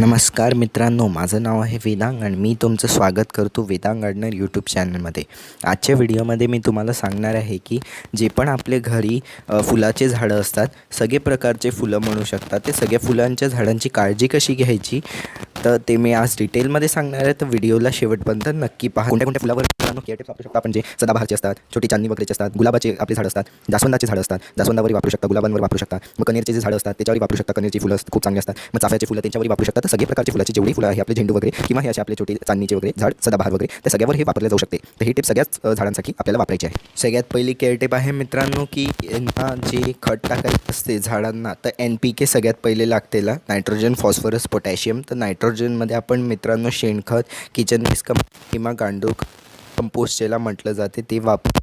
नमस्कार मित्रांनो माझं नाव आहे वेदांग आणि मी तुमचं स्वागत करतो वेदांग गार्डनर यूट्यूब चॅनलमध्ये आजच्या व्हिडिओमध्ये मी तुम्हाला सांगणार आहे की जे पण आपले घरी फुलाचे झाडं असतात सगळे प्रकारचे फुलं म्हणू शकतात ते सगळ्या फुलांच्या झाडांची काळजी कशी घ्यायची? तर ते मी आज डिटेलमध्ये सांगणार आहे. तर व्हिडिओला शेवटपर्यंत नक्की पहा. कोणत्या कोणत्या फुलावर केअर टिप्स वापरू शकता? आपण जे सदाबहारचे असतात छोटी चांदणी वगैरेचे असतात गुलाबाचे आपले झाड असतात जास्वंदाचे झाडं असतात जास्वंदावरही वापरू शकता गुलाबांवर वापरू शकता मग कनेरचे जे झाडं असतात त्याच्यावरही वापरू शकता. कनेरची फुलं खूप चांगली असतात. मग चाफ्याचे फुलं त्यांच्यावरही वापरू शकता. तर सगळे प्रकारची फुलाची जेवढी फुलं आहे आपले झेंडू वगैरे किंवा हे असे आपले छोटे चांदणीचे वगैरे झाड सदाबहार वगैरे त्या सगळ्यावर हे वापरले जाऊ शकते. तर ही टिप सगळ्याच झाडांसाठी आपल्याला वापरायची आहे. सगळ्यात पहिली केअर टिप आहे मित्रांनो की यांना जे खत टाकायचं असते झाडांना तर एन पी के सगळ्यात पहिले लागतेला नायट्रोजन फॉस्फरस पोटॅशियम तर नायट्रोजनमध्ये आपण मित्रांनो शेणखत किचन वेस्ट किंवा गांडूळ कंपोस्ट ज्याला म्हटलं जाते ते वापर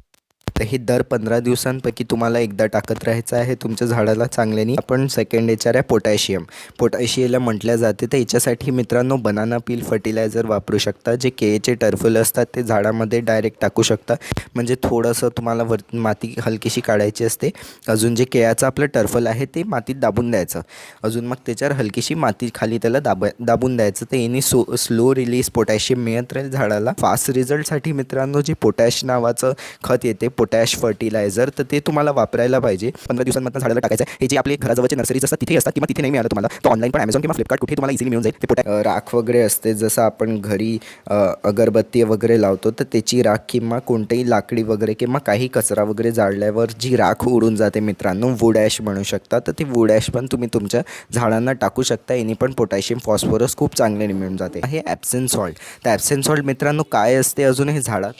तर हे दर पंधरा दिवसांपैकी तुम्हाला एकदा टाकत राहायचं आहे तुमच्या झाडाला चांगल्याने. आपण सेकंड याच्यावर आहे पोटॅशियम. पोटॅशियला म्हटल्या जाते. तर याच्यासाठी मित्रांनो बनाना पील फर्टिलायझर वापरू शकता. जे केळीचे टर्फल असतात ते झाडामध्ये डायरेक्ट टाकू शकता. म्हणजे थोडंसं तुम्हाला वर माती हलकीशी काढायची असते. अजून जे केळाचं आपलं टर्फल आहे ते मातीत दाबून द्यायचं. अजून मग त्याच्यावर हलकीशी माती खाली त्याला दाब दाबून द्यायचं. तर याने सो स्लो रिलीज पोटॅशियम मिळत राहील झाडाला. फास्ट रिझल्टसाठी मित्रांनो जे पोटॅश नावाचं खत येते पोटॅश फर्टिलायझर तर ते तुम्हाला वापरायला पाहिजे. पंधरा दिवसांमध्ये झाडाला टाकायचं आहे. हे जे आपले घराजवळचे नर्सरीज असतात तिथे असतात किंवा तिथे नाही मिळालं तुम्हाला. तो ऑनलाईन पण अमेझॉन किंवा फ्लिपकार्ट कुठे तुम्हाला इझिली मिळून जाईल ते पोटॅ राख वगैरे असते जसं आपण घरी अगरबत्ती वगैरे लावतो तर त्याची राख किंवा कोणतेही लाकडी वगैरे किंवा काही कचरा वगैरे जाळल्यावर जी राख उडून जाते मित्रांनो वूड ॲश म्हणू शकता तर ती वूड ॲश पण तुम्ही तुमच्या झाडांना टाकू शकता. याने पण पोटॅशियम फॉस्फरस खूप चांगले मिळून जाते. हे ॲप्सन सॉल्ट तर ॲबसेन्स सॉल्ट मित्रांनो काय असते अजून हे झाडात?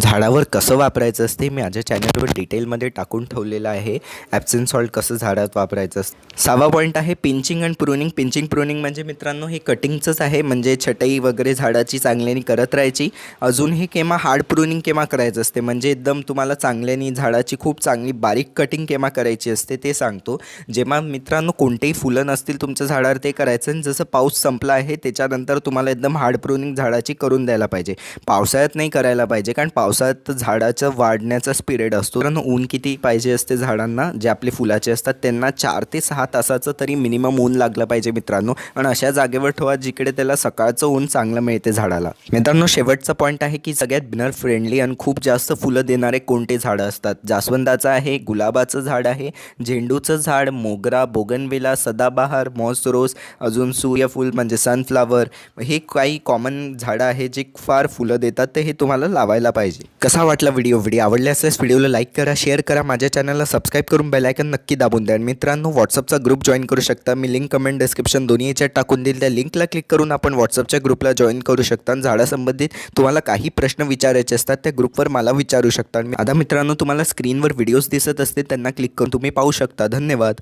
झाडावर कसं वापरायचं असते मी माझ्या चॅनलवर डिटेलमध्ये टाकून ठेवलेलं आहे. ॲप्सिन सॉल्ट कसं झाडात वापरायचं असतं सहावा पॉईंट आहे pinching and pruning pinching pruning म्हणजे मित्रांनो हे कटिंगचंच आहे. म्हणजे छटई वगैरे झाडाची चांगल्याने करत राहायची. अजून हे केव्हा हार्ड प्रुनिंग केव्हा करायचं असते? म्हणजे एकदम तुम्हाला चांगल्यानी झाडाची खूप चांगली बारीक कटिंग केव्हा करायची असते ते सांगतो. जेव्हा मित्रांनो कोणतेही फुलं नसतील तुमच्या झाडावर ते करायचं आणि जसं पाऊस संपला आहे त्याच्यानंतर तुम्हाला एकदम हार्ड प्रुनिंग झाडाची करून द्यायला पाहिजे. पावसाळ्यात नाही करायला पाहिजे कारण पावसाळ्यात झाडाचं वाढण्याचा स्पिरिड असतो. कारण ऊन किती पाहिजे असते झाडांना? जे आपले फुलाचे असतात त्यांना चार ते सहा तासाचं तरी मिनिमम ऊन लागलं पाहिजे मित्रांनो. आणि अशा जागेवर ठेवा जिकडे त्याला सकाळचं ऊन चांगलं मिळते झाडाला. मित्रांनो शेवटचा पॉईंट आहे की सगळ्यात बिनर फ्रेंडली आणि खूप जास्त फुलं देणारे कोणते झाडं असतात? जास्वंदाचं आहे गुलाबाचं झाड आहे झेंडूचं झाड मोगरा बोगनविला सदाबहार मॉस रोज अजून सूर्यफूल म्हणजे सनफ्लावर हे काही कॉमन झाडं आहे जे फार फुलं देतात तर हे तुम्हाला लावायला पाहिजे. कसा वाटला व्हिडिओ व्हिडिओ आवडले असल्यास व्हिडिओला लाईक करा शेअर करा माझ्या चॅनलला सबस्क्राईब करून बेलायकन नक्की दाबून द्या. मित्रांनो व्हॉट्सअपचा ग्रुप जॉईन करू शकता. मी लिंक कमेंट डिस्क्रिप्शन दोन्ही याच्यात टाकून देईल. त्या लिंकला क्लिक करून आपण व्हॉट्सअपच्या ग्रुपला जॉईन करू शकता. आणि झाडासंबंधित तुम्हाला काही प्रश्न विचारायचे असतात त्या ग्रुपवर मला विचारू शकता. आता मित्रांनो तुम्हाला स्क्रीनवर व्हिडिओज दिसत असते त्यांना क्लिक करून तुम्ही पाहू शकता. धन्यवाद.